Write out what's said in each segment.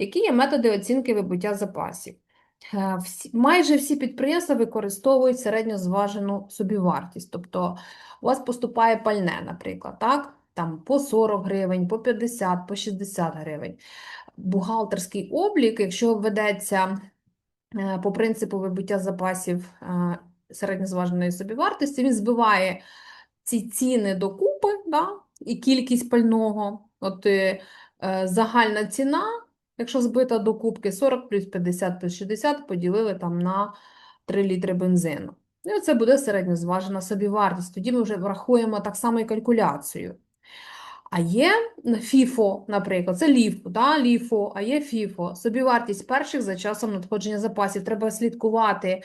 Які є методи оцінки вибуття запасів? Е, всі- Майже всі підприємства використовують середньозважену собівартість. Тобто у вас поступає пальне, наприклад, так? Там по 40 гривень, по 50, по 60 гривень. Бухгалтерський облік, якщо ведеться е, по принципу вибуття запасів е, середньозваженої собівартості, він збиває ці ціни докупи, да, і кількість пального. От загальна ціна, якщо збита до кубки 40 плюс 50 плюс 60, поділили там на 3 літри бензину. І оце буде середньозважена собівартість. Тоді ми вже врахуємо так само і калькуляцію. А є FIFO, наприклад, це LIFO, да, LIFO, а є FIFO, собівартість перших за часом надходження запасів. Треба слідкувати.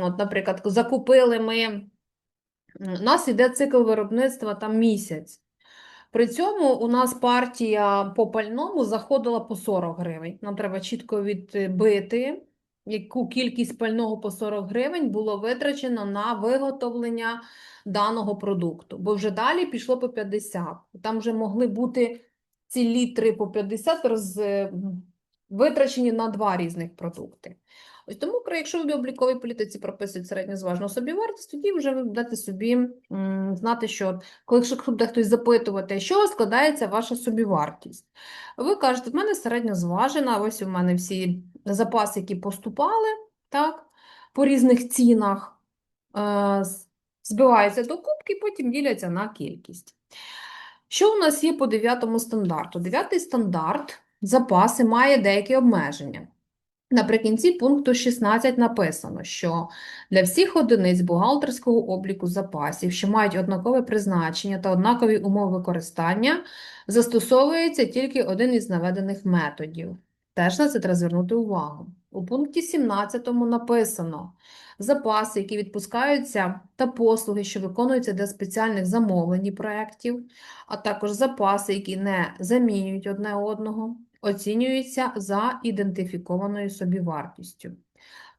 От, наприклад, закупили ми у нас йде цикл виробництва там місяць. При цьому у нас партія по пальному заходила по 40 гривень. Нам треба чітко відбити, яку кількість пального по 40 гривень було витрачено на виготовлення даного продукту. Бо вже далі пішло по 50. Там вже могли бути ці літри по 50 роз... витрачені на два різних продукти. Ось тому, якщо в обліковій політиці прописують середньозважну собівартість, тоді вже ви будете собі м, знати, що коли буде хтось запитувати, чого складається ваша собівартість, ви кажете, в мене середньозважена, ось у мене всі запаси, які поступали, так, по різних цінах, е, збиваються до кубки, потім діляться на кількість. Що у нас є по дев'ятому стандарту? Дев'ятий стандарт запаси має деякі обмеження. Наприкінці пункту 16 написано, що для всіх одиниць бухгалтерського обліку запасів, що мають однакове призначення та однакові умови використання, застосовується тільки один із наведених методів. Теж на це треба звернути увагу. У пункті 17 написано запаси, які відпускаються, та послуги, що виконуються для спеціальних замовлень і проєктів, а також запаси, які не замінюють одне одного, оцінюються за ідентифікованою собівартістю.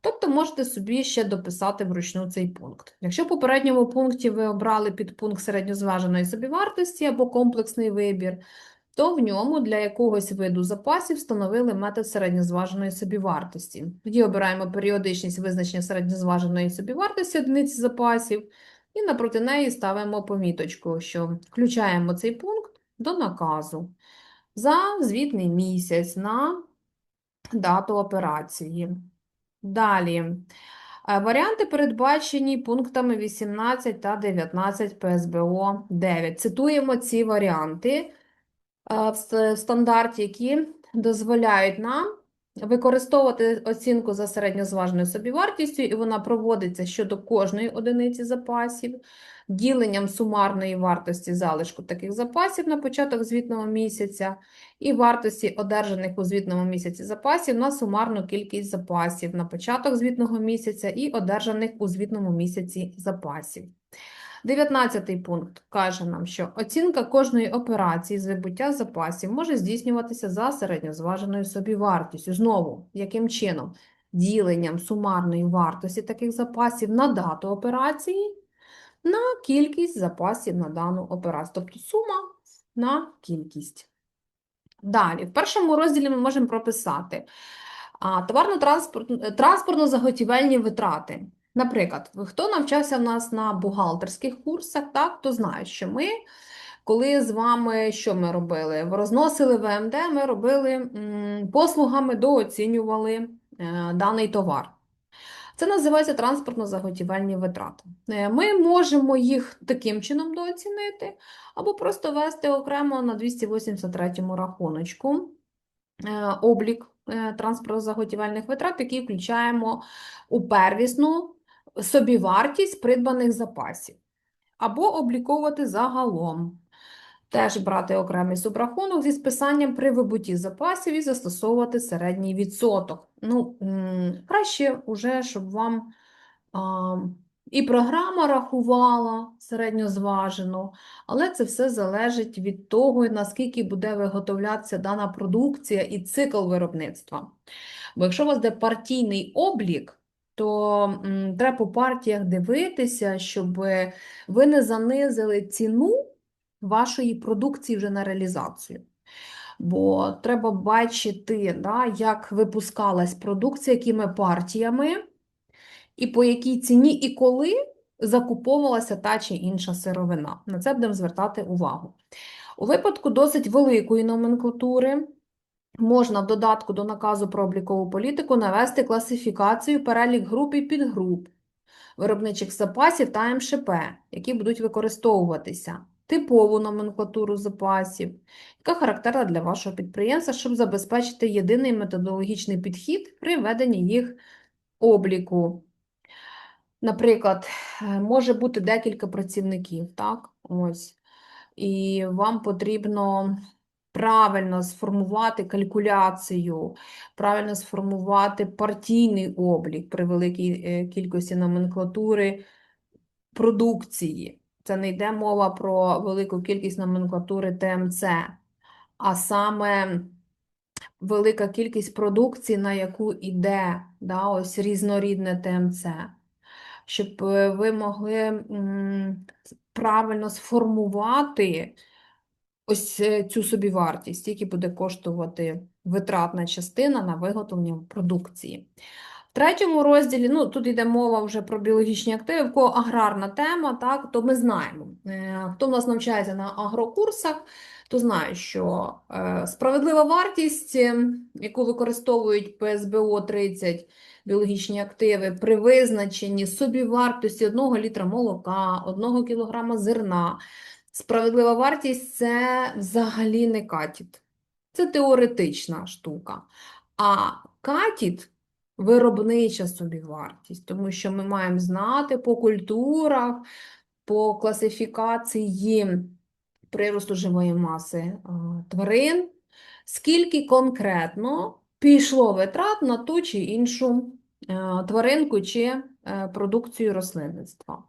Тобто можете собі ще дописати вручну цей пункт. Якщо в попередньому пункті ви обрали підпункт середньозваженої собівартості або комплексний вибір, то в ньому для якогось виду запасів встановили метод середньозваженої собівартості. Тоді обираємо періодичність визначення середньозваженої собівартості одиниці запасів і напроти неї ставимо поміточку, що включаємо цей пункт до наказу за звітний місяць на дату операції. Далі. Е, Варіанти передбачені пунктами 18 та 19 ПСБО 9. Цитуємо ці варіанти в стандарті, які дозволяють нам використовувати оцінку за середньозваженою собівартістю, і вона проводиться щодо кожної одиниці запасів, діленням сумарної вартості залишку таких запасів на початок звітного місяця і вартості одержаних у звітному місяці запасів на сумарну кількість запасів на початок звітного місяця і одержаних у звітному місяці запасів. 19 пункт каже нам, що оцінка кожної операції з вибуття запасів може здійснюватися за середньозваженою собівартістю. Знову, яким чином? Діленням сумарної вартості таких запасів на дату операції на кількість запасів на дану операцію. Тобто сума на кількість. Далі, в першому розділі ми можемо прописати товарно-транспорт- транспортно-заготівельні витрати. Наприклад, хто навчався в нас на бухгалтерських курсах, так, то знає, що ми, коли з вами, що ми робили? Розносили ВМД, ми робили послугами, дооцінювали е, даний товар. Це називається транспортно-заготівельні витрати. Е, Ми можемо їх таким чином дооцінити, або просто вести окремо на 283 рахуночку е, облік транспортно-заготівельних витрат, який включаємо у первісну собівартість придбаних запасів, або обліковувати загалом. Теж брати окремий субрахунок зі списанням при вибутті запасів і застосовувати середній відсоток. Ну, краще уже, щоб вам а, і програма рахувала середньозважено, але це все залежить від того, наскільки буде виготовлятися дана продукція і цикл виробництва. Бо якщо у вас де партійний облік, то треба по партіях дивитися, щоб ви не занизили ціну вашої продукції вже на реалізацію. Бо треба бачити, да, як випускалась продукція, якими партіями, і по якій ціні, і коли закуповувалася та чи інша сировина. На це будемо звертати увагу. У випадку досить великої номенклатури можна в додатку до наказу про облікову політику навести класифікацію, перелік груп і підгруп виробничих запасів та МШП, які будуть використовуватися, типову номенклатуру запасів, яка характерна для вашого підприємства, щоб забезпечити єдиний методологічний підхід при веденні їх обліку. Наприклад, може бути декілька працівників, так? Ось. І вам потрібно правильно сформувати калькуляцію, правильно сформувати партійний облік при великій е, кількості номенклатури продукції. Це не йде мова про велику кількість номенклатури ТМЦ, а саме велика кількість продукції, на яку йде да, ось різнорідне ТМЦ, щоб е, ви могли правильно сформувати ось е, цю собівартість, скільки буде коштувати витратна частина на виготовлення продукції. В третьому розділі, ну тут йде мова вже про біологічні активи, в кого аграрна тема, так, то ми знаємо. Е, Хто в нас навчається на агрокурсах, то знає, що е, справедлива вартість, е, яку використовують ПСБО 30 біологічні активи при визначенні собівартості 1 літра молока, 1 кілограма зерна. Справедлива вартість це взагалі не катіт. Це теоретична штука. А катіт виробнича собівартість, тому що ми маємо знати по культурах, по класифікації приросту живої маси е, тварин, скільки конкретно пішло витрат на ту чи іншу е, тваринку чи е, продукцію рослинництва.